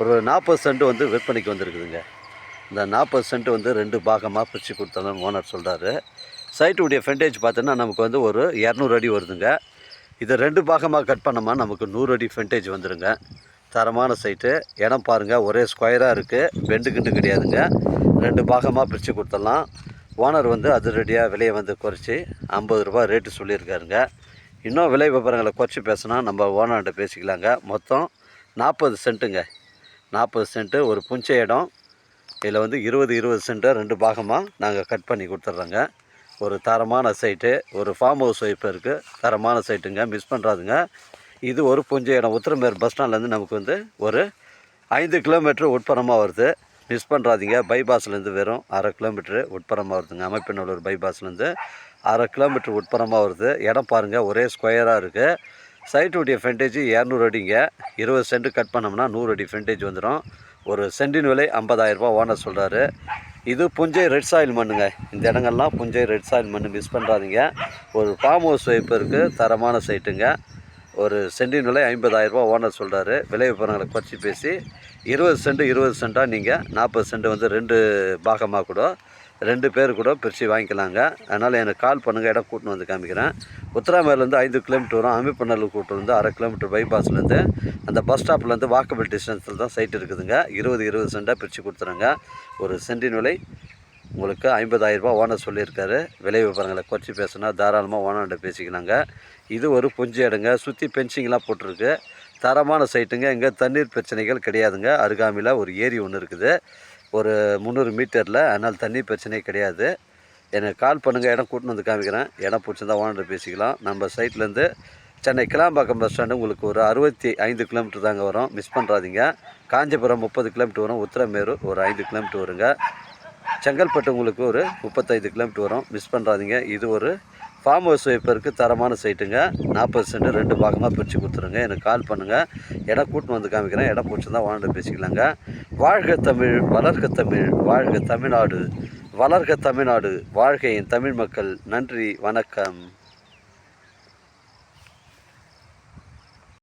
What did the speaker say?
ஒரு நாற்பது சென்ட் வந்து விற்பனைக்கு வந்திருக்குதுங்க. இந்த நாற்பது சென்ட் வந்து ரெண்டு பாகமாக பிரித்து கொடுத்தாலும் ஓனர் சொல்கிறாரு சைட்டுடைய ஃப்ரண்டேஜ் பார்த்தோன்னா நமக்கு வந்து ஒரு இரநூறு அடி வருதுங்க. இதை ரெண்டு பாகமாக கட் பண்ணோமா நமக்கு நூறு அடி ஃப்ரண்டேஜ் வந்துடுங்க தரமான சைட்டு. இடம் பாருங்கள் ஒரே ஸ்கொயராக இருக்குது பெண்டு கிண்டு கிடையாதுங்க. ரெண்டு பாகமாக பிரித்து கொடுத்துடலாம். ஓனர் வந்து அதிரடியாக விலையை வந்து குறைச்சி ஐம்பது ரூபா ரேட்டு சொல்லியிருக்காருங்க. இன்னும் விலை விவரங்களை குறைச்சி பேசினா நம்ம ஓனர்கிட்ட பேசிக்கலாங்க. மொத்தம் நாற்பது சென்ட்டுங்க நாற்பது சென்ட்டு ஒரு புஞ்சை இடம். இதில் வந்து இருபது இருபது சென்ட்டை ரெண்டு பாகமாக நாங்கள் கட் பண்ணி கொடுத்துட்றோங்க. ஒரு தரமான சைட்டு ஒரு ஃபார்ம் ஹவுஸ் ஒய்ஃப் இருக்குது தரமான சைட்டுங்க மிஸ் பண்ணுறாதுங்க இது ஒரு புஞ்சை இடம். உத்திரமேர் பஸ் ஸ்டாண்ட்லேருந்து நமக்கு வந்து ஒரு ஐந்து கிலோமீட்டர் உட்புறமாக வருது. மிஸ் பண்ணுறாதீங்க பைபாஸ்லேருந்து வெறும் அரை கிலோமீட்ரு உட்புறமாக வருதுங்க. அமைப்பினூர் பைபாஸ்லேருந்து அரை கிலோமீட்டர் உட்புறமாக வருது. இடம் பாருங்கள் ஒரே ஸ்கொயராக இருக்குது சைட்டுடைய ஃப்ரண்டேஜ் இரநூறு அடிங்க. இருபது சென்ட் கட் பண்ணோம்னா நூறு அடி ஃப்ரண்டேஜ் வந்துடும் ஒரு சென்டின் விலை ஐம்பதாயிரரூபா ஓனர் சொல்கிறாரு இது புஞ்சை ரெட் சாயில் மண்ணுங்க. இந்த இடங்கள்லாம் புஞ்சை ரெட் சாயில் மண் மிஸ் பண்ணுறாதீங்க ஒரு ஃபார்ம் ஹவுஸ் வைப்பு இருக்குது தரமான சைட்டுங்க ஒரு சென்டின் விலை ஐம்பதாயிரரூபா ஓனர் சொல்கிறாரு விலை விவரங்களை குறைச்சி பேசி இருபது சென்ட் இருபது சென்ட்டாக நீங்கள் நாற்பது சென்ட் வந்து ரெண்டு பாகமாக கூட ரெண்டு பேர் கூட பிரித்து வாங்கிக்கலாங்க. அதனால் எனக்கு கால் பண்ணுங்கள் இடம் கூட்டின்னு வந்து காமிக்கிறேன். உத்தராமேர்லேருந்து ஐந்து கிலோமீட்டர் வரும். அமைப்பநல்லூர் கூட்டு வந்து அரை கிலோமீட்டர் பைபாஸ்லேருந்து அந்த பஸ் ஸ்டாப்லேருந்து வாக்கபிள் டிஸ்டன்ஸில் தான் சைட் இருக்குதுங்க. இருபது இருபது சென்ட்டாக பிரித்து கொடுத்துருங்க ஒரு சென்டின் விலை உங்களுக்கு 50000 ரூபாய் ஓனர் சொல்லியிருக்காரு. விலை விவரங்களை குறைச்சி பேசுனா தாராளமாக ஓனர்கிட்ட பேசிக்கலாங்க. இது ஒரு புஞ்சு இடங்க சுற்றி பென்சிங்லாம் போட்டிருக்கு. தரமான சைட்டுங்க இங்கே தண்ணீர் பிரச்சனைகள் கிடையாதுங்க. அருகாமையில் ஒரு ஏரி ஒன்று இருக்குது. ஒரு முந்நூறு மீட்டரில் அதனால் தண்ணி பிரச்சனையே கிடையாது. எனக்கு கால் பண்ணுங்கள் இடம் கூட்டின்னு வந்து காமிக்கிறேன். இடம் பிடிச்சிருந்தா ஓனர் பேசிக்கலாம். நம்ம சைட்லேருந்து சென்னை கிளாம்பாக்கம் பஸ் ஸ்டாண்டு உங்களுக்கு ஒரு அறுபத்தி ஐந்து கிலோமீட்டர் தாங்க வரும். மிஸ் பண்ணுறாதீங்க காஞ்சிபுரம் முப்பது கிலோமீட்டர் வரும். உத்திரமேரூர் ஒரு ஐந்து கிலோமீட்டர் வருங்க. செங்கல்பட்டு உங்களுக்கு ஒரு முப்பத்தைந்து கிலோமீட்டர் வரும். மிஸ் பண்ணுறாதீங்க இது ஒரு ஃபார்ம் ஹவுஸ் வைப்பருக்கு தரமான சைட்டுங்க நாற்பது சென்ட் ரெண்டு பாகமாக பிரித்து கொடுத்துருங்க. எனக்கு கால் பண்ணுங்கள் இடம் கூட்டின்னு வந்து காமிக்கிறேன். இடம் பிடிச்சிருந்தா வாழ்ந்து பேசிக்கலாங்க. வாழ்க தமிழ் வளர்க தமிழ் வாழ்க தமிழ்நாடு வளர்க தமிழ்நாடு வாழ்கையின் தமிழ் மக்கள். நன்றி வணக்கம்.